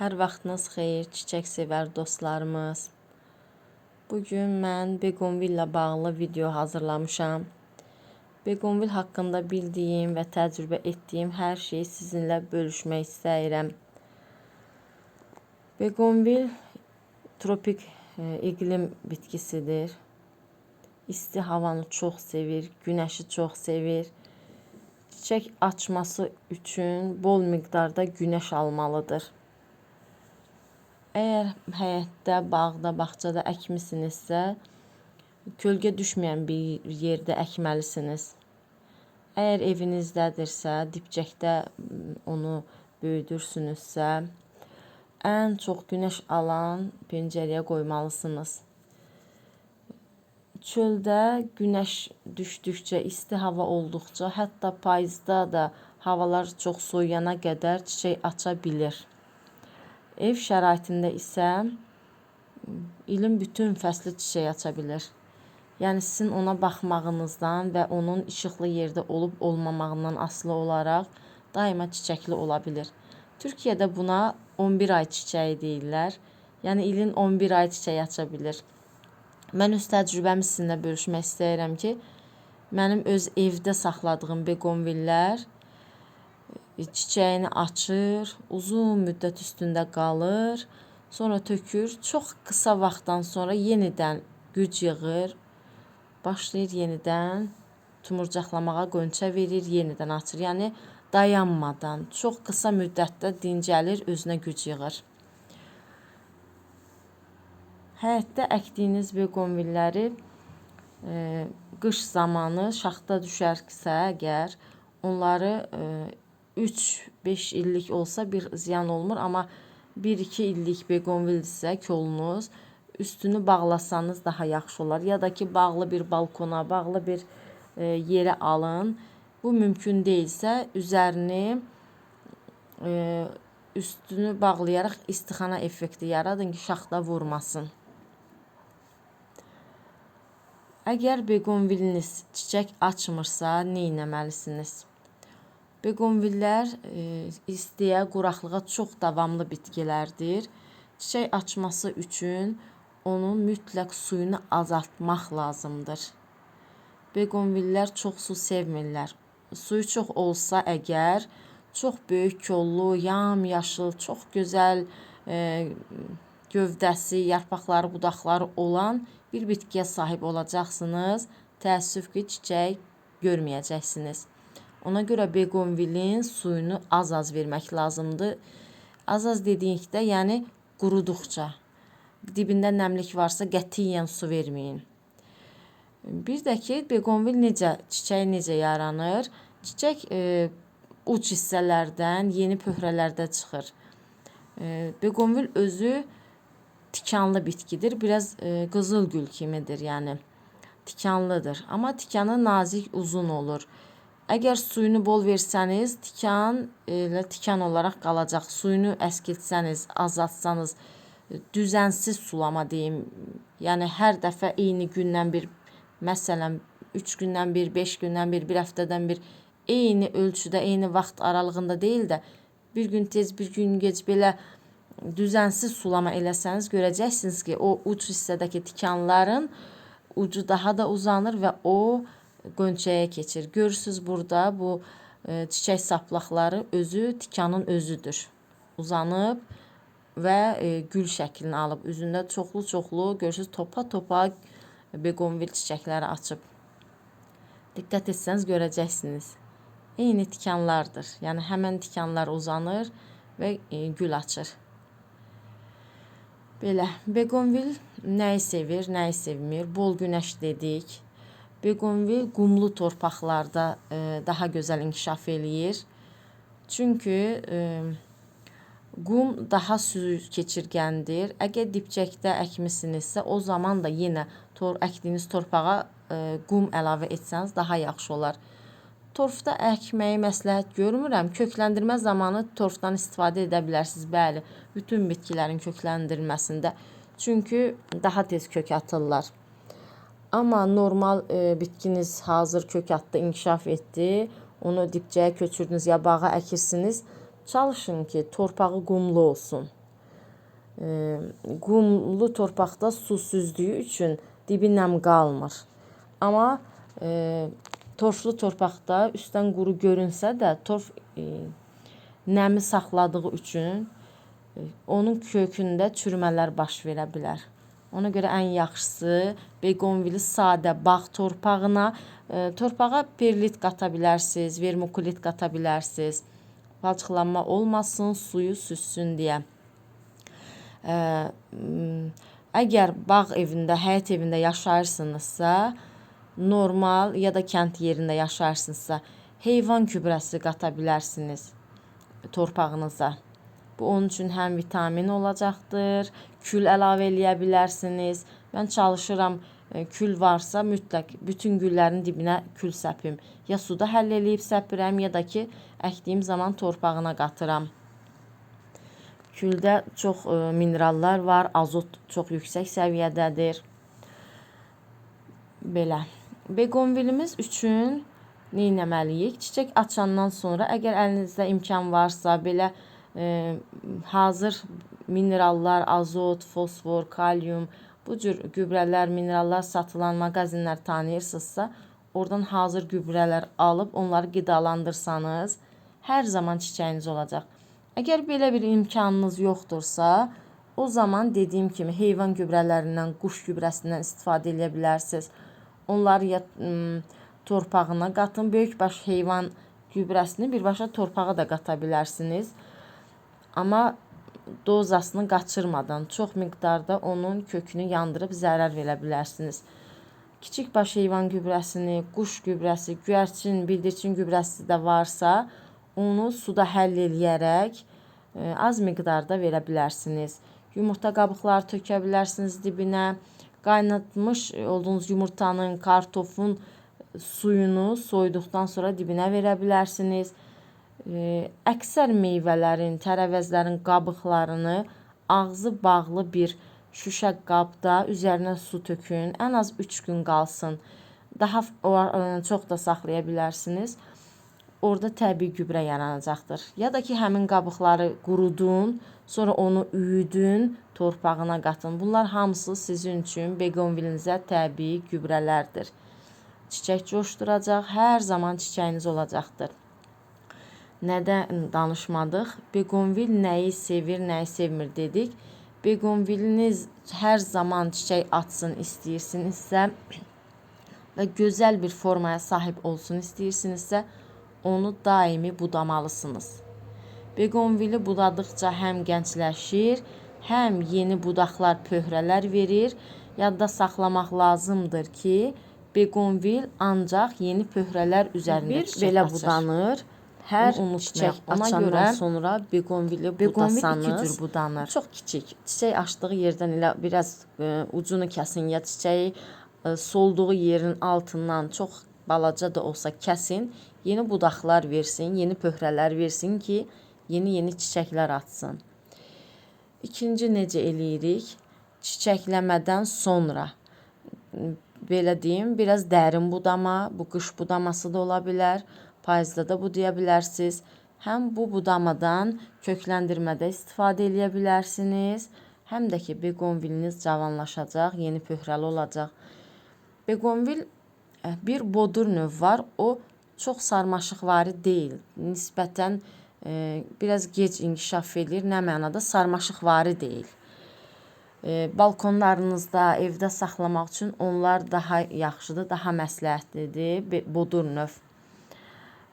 Hər vaxtınız xeyir, çiçək sevər dostlarımız. Bu gün mən begonvil ilə bağlı video hazırlamışam. Begonvil haqqında bildiyim və təcrübə etdiyim hər şeyi sizinlə bölüşmək istəyirəm. Begonvil tropik e, iqlim bitkisidir. İsti havanı çox sevir, günəşi çox sevir. Çiçək açması üçün bol miqdarda günəş almalıdır. Əgər həyətdə, bağda, bağçada əkmisinizsə, kölgə düşməyən bir yerdə əkməlisiniz. Əgər evinizdədirsə, dibçəkdə onu böyüdürsünüzsə, ən çox günəş alan pəncərəyə qoymalısınız. Çöldə günəş düşdükcə, isti hava olduqca, hətta payızda da havalar çox soyuyana qədər çiçək aça bilir. Ev şəraitində isə ilin bütün fəsli çiçək aça bilər. Yəni sizin ona baxmağınızdan və onun işıqlı yerdə olub olmamağından asılı olaraq daima çiçəkli ola bilər. Türkiyədə buna 11 ay çiçəyi deyirlər. Yəni ilin 11 ay çiçək aça bilər. Mən öz təcrübəmi sizinlə bölüşmək istəyirəm ki, mənim öz evdə saxladığım begonvillər çiçəyini açır, uzun müddət üstündə qalır, sonra tökür. Çox qısa vaxtdan sonra yenidən güc yığır, başlayır yenidən tumurcaqlamağa qönçə verir, yenidən açır. Yəni dayanmadan çox qısa müddətdə dincəlir, özünə güc yığır. Həyətdə əkdiyiniz begonvilləri e, qış zamanı şaxta düşərsə əgər onları e, 3-5 illik olsa bir ziyan olmur, amma 1-2 illik begonvildirsə kolunuz üstünü bağlasanız daha yaxşı olar. Ya da ki bağlı bir balkona, bağlı bir e, yerə alın. Bu mümkün deyilsə üzərini e, üstünü bağlayaraq istixana effekti yaradın ki, şaxta vurmasın. Əgər begonviliniz çiçək açmırsa, nə etməlisiniz? Begonvillər e, istiyə, quraqlığa çox davamlı bitkilərdir. Çiçək açması üçün onun mütləq suyunu azaltmaq lazımdır. Begonvillər çox su sevmirlər. Suyu çox olsa əgər çox böyük kollu, yam-yaşıl, çox gözəl e, gövdəsi, yarpaqları, budaqları olan bir bitkiyə sahib olacaqsınız. Təəssüf ki, çiçək görməyəcəksiniz. Ona görə begonvilin suyunu az-az vermək lazımdır. Az-az dediyikdə, yəni quruduqca. Dibində nəmlik varsa qətiyyən su verməyin. Bir də ki, begonvil necə, çiçək necə yaranır? Çiçək e, uc hissələrdən, yeni pöhrələrdə çıxır. E, begonvil özü tikanlı bitkidir. Biraz e, qızıl gül kimidir, yəni tikanlıdır. Amma tikanı nazik, uzun olur. Əgər suyunu bol versəniz, tikan elə tikan olaraq qalacaq. Suyunu əskiltsəniz, azaltsanız, düzənsiz sulama deyim. Yəni hər dəfə eyni gündən bir, məsələn, 3 gündən bir, 5 gündən bir, bir həftədən bir eyni ölçüdə, eyni vaxt aralığında deyil də bir gün tez, bir gün gec belə düzənsiz sulama eləsəniz görəcəksiniz ki, o uc hissədəki tikanların ucu daha da uzanır və o qönçəyə keçir. Görürsüz burada bu e, çiçək saplaqları özü tikanın özüdür. Uzanıb və e, gül şəklini alıb. Üzündə çoxlu-çoxlu görürsüz topa-topa begonvil çiçəkləri açıb. Diqqət etsəniz görəcəksiniz. Eyni tikanlardır. Yəni həmən tikanlar uzanır və e, gül açır. Belə begonvil nəyi sevir, nəyi sevmir? Bol günəş dedik. Begonvil qumlu torpaqlarda e, daha gözəl inkişaf eləyir. Çünki e, qum daha su keçirgəndir. Əgər dibçəkdə əkmisinizsə, o zaman da yenə tor əkdiyiniz torpağa e, qum əlavə etsəniz daha yaxşı olar. Torfda əkməyi məsləhət görmürəm. Kökləndirmə zamanı torfdan istifadə edə bilərsiniz. Bəli, bütün bitkilərin kökləndirilməsində. Çünki daha tez kök atırlar. Amma normal e, bitkiniz hazır kök atdı, inkişaf etdi. Onu dibçəyə köçürdünüz ya bağa əkirsiniz. Çalışın ki, torpağı qumlu olsun. e, qumlu torpaqda su süzdüyü üçün dibi nəm qalmır. Amma e, torflu torpaqda üstdən quru görünsə də torf e, nəmi saxladığı üçün e, onun kökündə çürümələr baş verə bilər. Ona görə ən yaxşısı begonvili sadə bağ torpağına, e, torpağa perlit qata bilərsiniz, vermikulit qata bilərsiniz. Palçıqlanma olmasın, suyu süzsün deyə. M, əgər bağ evində, həyət evində yaşayırsınızsa, normal ya da kənd yerində yaşayırsınızsa, heyvan gübrəsi qata bilərsiniz torpağınıza. Bu onun üçün həm vitamin olacaqdır, kül əlavə eləyə bilərsiniz. Mən çalışıram e, kül varsa mütləq bütün güllərin dibinə kül səpim. Ya suda həll eləyib səpirəm, ya da ki əkdiyim zaman torpağına qatıram. Küldə çox e, minerallar var, azot çox yüksək səviyyədədir. Belə. Begonvilimiz üçün nə etməliyik? Çiçək açandan sonra əgər əlinizdə imkan varsa, belə e, hazır minerallar, azot, fosfor, kalium, bu cür gübrələr, minerallar satılan mağazinlər tanıyırsınızsa, oradan hazır gübrələr alıb onları qidalandırsanız, hər zaman çiçəyiniz olacaq. Əgər belə bir imkanınız yoxdursa, o zaman dediyim kimi heyvan gübrələrindən, quş gübrəsindən istifadə edə bilərsiniz. Onları ya ım, torpağına qatın. Böyükbaş heyvan gübrəsini birbaşa torpağa da qata bilərsiniz. Amma dozasını qaçırmadan çox miqdarda onun kökünü yandırıb zərər verə bilərsiniz. Kiçik baş heyvan gübrəsini, quş gübrəsi, göyərçin, bildirçin gübrəsi də varsa, onu suda həll eləyərək e, az miqdarda verə bilərsiniz. Yumurta qabıqları tökə bilərsiniz dibinə. Qaynatmış olduğunuz yumurtanın, kartofun suyunu soyduqdan sonra dibinə verə bilərsiniz. E, əksər meyvələrin, tərəvəzlərin qabıqlarını ağzı bağlı bir şüşə qabda üzərinə su tökün. Ən az 3 gün qalsın. Daha e, çox da saxlaya bilərsiniz. Orada təbii gübrə yaranacaqdır. Ya da ki, həmin qabıqları qurudun, sonra onu üyüdün, torpağına qatın. Bunlar hamısı sizin üçün begonvilinizə təbii gübrələrdir. Çiçək coşduracaq, hər zaman çiçəyiniz olacaqdır. Nədən danışmadıq? Begonvil nəyi sevir, nəyi sevmir dedik. Begonviliniz hər zaman çiçək açsın istəyirsinizsə və gözəl bir formaya sahib olsun istəyirsinizsə, onu daimi budamalısınız. Begonvili budadıqca həm gəncləşir, həm yeni budaqlar, pöhrələr verir. Yadda saxlamaq lazımdır ki, begonvil ancaq yeni pöhrələr üzərində Bir belə açır. budanır. Hər Bunu çiçək açandan sonra iki budasanız budanır. çox kiçik. Çiçək açdığı yerdən elə biraz e, ucunu kəsin ya çiçəyi e, solduğu yerin altından çox balaca da olsa kəsin, yeni budaqlar versin, yeni pöhrələr versin ki, yeni-yeni çiçəklər açsın. İkinci necə eləyirik? Çiçəkləmədən sonra belə deyim, biraz dərin budama, bu qış budaması da ola bilər. Payızda da budaya bilərsiniz. Həm bu budamadan kökləndirmədə istifadə eləyə bilərsiniz, həm də ki, begonviliniz cavanlaşacaq, yeni pöhrəli olacaq. Begonvil e, bir bodur növ var. O çox sarmaşıqvari deyil. Nisbətən e, biraz gec inkişaf edir. Nə mənada sarmaşıqvari deyil. E, balkonlarınızda, evdə saxlamaq üçün onlar daha yaxşıdır, daha məsləhətlidir. Bodur növ.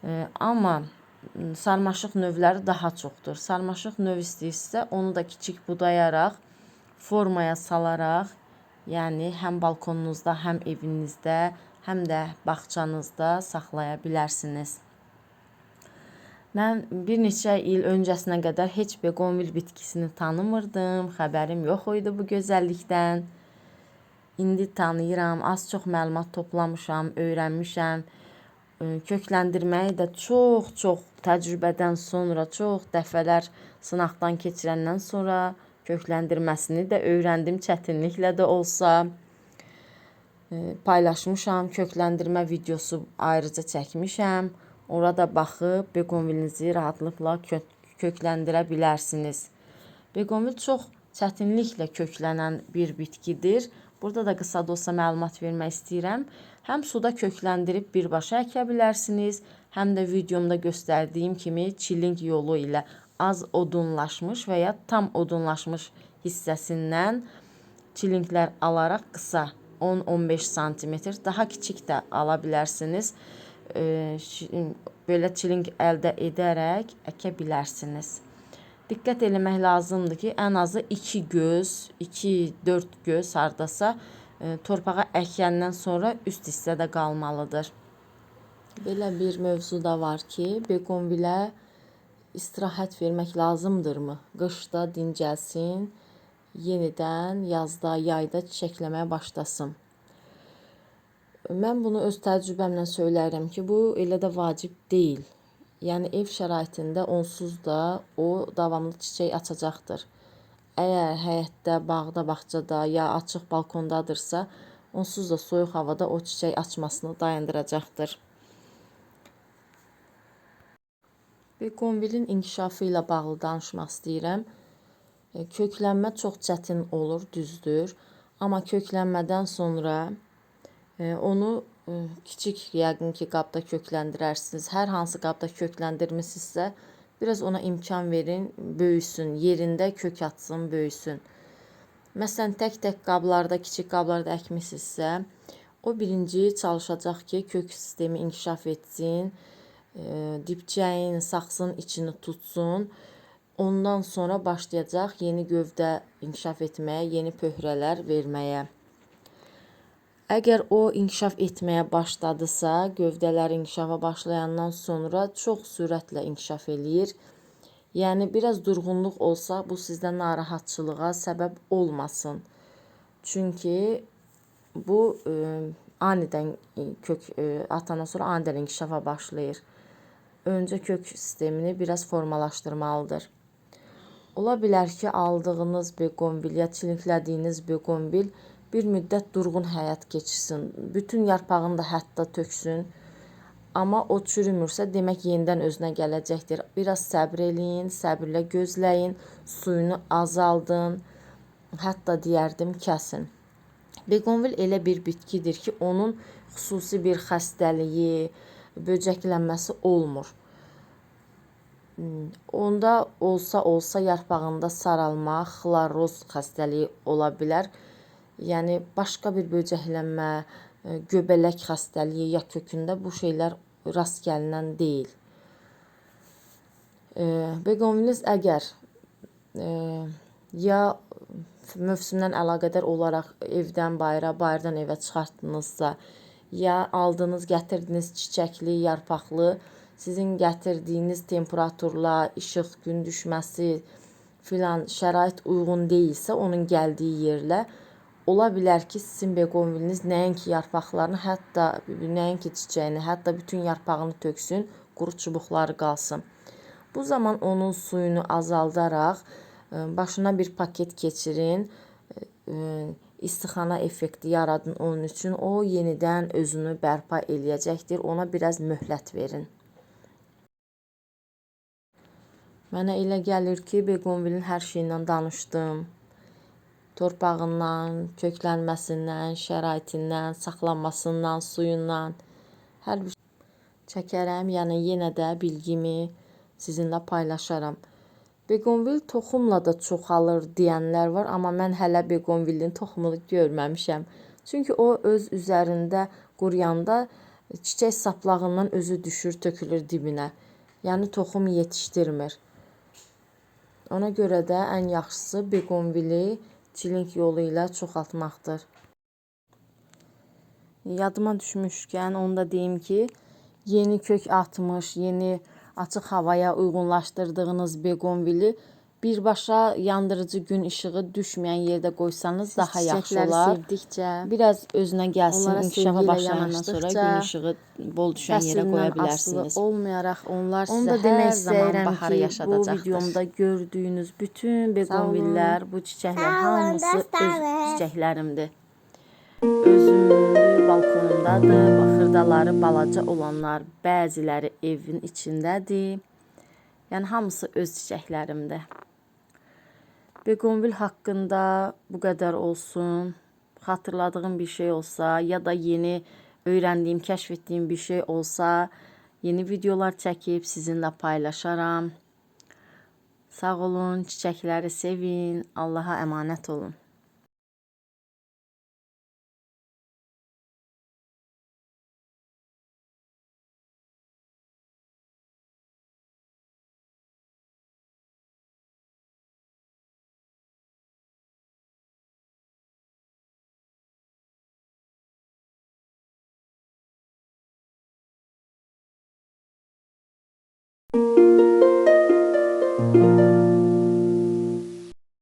E, amma m, sarmaşıq növləri daha çoxdur. Sarmaşıq növ istəyirsə, onu da kiçik budayaraq, formaya salaraq, yəni həm balkonunuzda, həm evinizdə, həm də bağçanızda saxlaya bilərsiniz. Mən bir neçə il öncəsinə qədər heç begonvil bitkisini tanımırdım, xəbərim yox idi bu gözəllikdən. İndi tanıyıram, az-çox məlumat toplamışam, öyrənmişəm. Ə, Kökləndirməyi də çox-çox təcrübədən sonra, çox dəfələr sınaqdan keçirəndən sonra kökləndirməsini də öyrəndim çətinliklə də olsa. Ə, Paylaşmışam, kökləndirmə videosu ayrıca çəkmişəm. Orada baxıb begonvilinizi rahatlıqla kö kökləndirə bilərsiniz. Begonvil çox çətinliklə köklənən bir bitkidir. Burada da qısa da olsa məlumat vermək istəyirəm. Həm suda kökləndirib birbaşa əkə bilərsiniz, həm də videomda göstərdiyim kimi çilling yolu ilə az odunlaşmış və ya tam odunlaşmış hissəsindən çilinglər alaraq qısa 10-15 sm, daha kiçik də ala bilərsiniz. Belə çiling əldə edərək əkə bilərsiniz. Diqqət eləmək lazımdır ki, ən azı 2 göz, 2-4 göz hardasa e, torpağa əkəndən sonra üst hissədə qalmalıdır. Belə bir mövzu da var ki, begonvilə istirahət vermək lazımdırmı? Qışda dincəlsin, yenidən yazda, yayda çiçəkləməyə başlasın. Mən bunu öz təcrübəmlə söylərəm ki, bu elə də vacib deyil. Yəni ev şəraitində onsuz da o davamlı çiçək açacaqdır. Əgər həyətdə, bağda, bağçada ya açıq balkondadırsa, onsuz da soyuq havada o çiçək açmasını dayandıracaqdır. Begonvilin inkişafı ilə bağlı danışmaq istəyirəm. E, Köklənmə çox çətin olur, düzdür. Amma köklənmədən sonra e, onu kiçik yəqin ki, qabda kökləndirərsiniz. Hər hansı qabda kökləndirmisinizsə, biraz ona imkan verin, böyüsün, yerində kök atsın, böyüsün. Məsələn, tək-tək qablarda, kiçik qablarda əkmisinizsə, o birinci çalışacaq ki, kök sistemi inkişaf etsin, e, dibçəyin, saxsının içini tutsun. Ondan sonra başlayacaq yeni gövdə inkişaf etməyə, yeni pöhrələr verməyə. Əgər o inkişaf etməyə başladısa, gövdələr inkişafa başlayandan sonra çox sürətlə inkişaf eləyir. Yəni biraz durğunluq olsa, bu sizdə narahatçılığa səbəb olmasın. Çünki bu e, anidən e, kök e, atandan sonra anidən inkişafa başlayır. Öncə kök sistemini biraz formalaşdırmalıdır. Ola bilər ki, aldığınız begonvil ya çiliklədiyiniz begonvil bir müddət durğun həyat keçirsin. Bütün yarpağını da hətta töksün. Amma o çürümürsə, demək yenidən özünə gələcəkdir. Biraz səbr eləyin, səbirlə gözləyin, suyunu azaldın. Hətta deyərdim kəsin. Begonvil elə bir bitkidir ki, onun xüsusi bir xəstəliyi, böcəklənməsi olmur. Onda olsa olsa yarpağında saralma, xloroz xəstəliyi ola bilər. Yəni başqa bir böcəklənmə, e, göbələk xəstəliyi ya kökündə bu şeylər rast gəlinən deyil. E, Begonviliniz əgər e, ya mövsümdən əlaqədar olaraq evdən bayıra, bayırdan evə çıxartdınızsa, ya aldığınız, gətirdiyiniz çiçəkli, yarpaqlı sizin gətirdiyiniz temperaturla, işıq, gün düşməsi filan şərait uyğun deyilsə, onun gəldiyi yerlə ola bilər ki, sizin begonviliniz nəinki yarpaqlarını, hətta nəinki çiçəyini, hətta bütün yarpağını töksün, quru çubuqları qalsın. Bu zaman onun suyunu azaldaraq e, başına bir paket keçirin. e, istixana effekti yaradın onun üçün. O yenidən özünü bərpa eləyəcəkdir. Ona biraz möhlət verin. Mənə elə gəlir ki, begonvilin hər şeyindən danışdım. Torpağından, köklənməsindən, şəraitindən, saxlanmasından, suyundan hər bir çəkərəm. Yəni yenə də bilgimi sizinlə paylaşaram. Begonvil toxumla da çoxalır deyənlər var, amma mən hələ begonvilin toxumunu görməmişəm. Çünki o öz üzərində quruyanda çiçək saplağından özü düşür, tökülür dibinə. Yəni toxum yetişdirmir. Ona görə də ən yaxşısı begonvili çilink yolu ilə çoxaltmaqdır. Yadıma düşmüşkən onu da deyim ki, yeni kök atmış, yeni açıq havaya uyğunlaşdırdığınız begonvili birbaşa yandırıcı gün işığı düşməyən yerdə qoysanız daha yaxşı olar. sevdikcə, Biraz özünə gəlsin, inkişafa başlayandan sonra gün işığı bol düşən yerə qoya bilərsiniz. olmayaraq onlar Onu sizə da demək hər zaman istəyirəm baharı ki, bu videomda gördüyünüz bütün begonvillər, bu çiçəklər hamısı öz çiçəklərimdir. Özümlü balkonumdadır. Baxırdaları balaca olanlar, bəziləri evin içindədir. Yəni hamısı öz çiçəklərimdir. Begonvil haqqında bu qədər olsun. Xatırladığım bir şey olsa ya da yeni öyrəndiyim, kəşf etdiyim bir şey olsa, yeni videolar çəkib sizinlə paylaşaram. Sağ olun, çiçəkləri sevin, Allaha əmanət olun.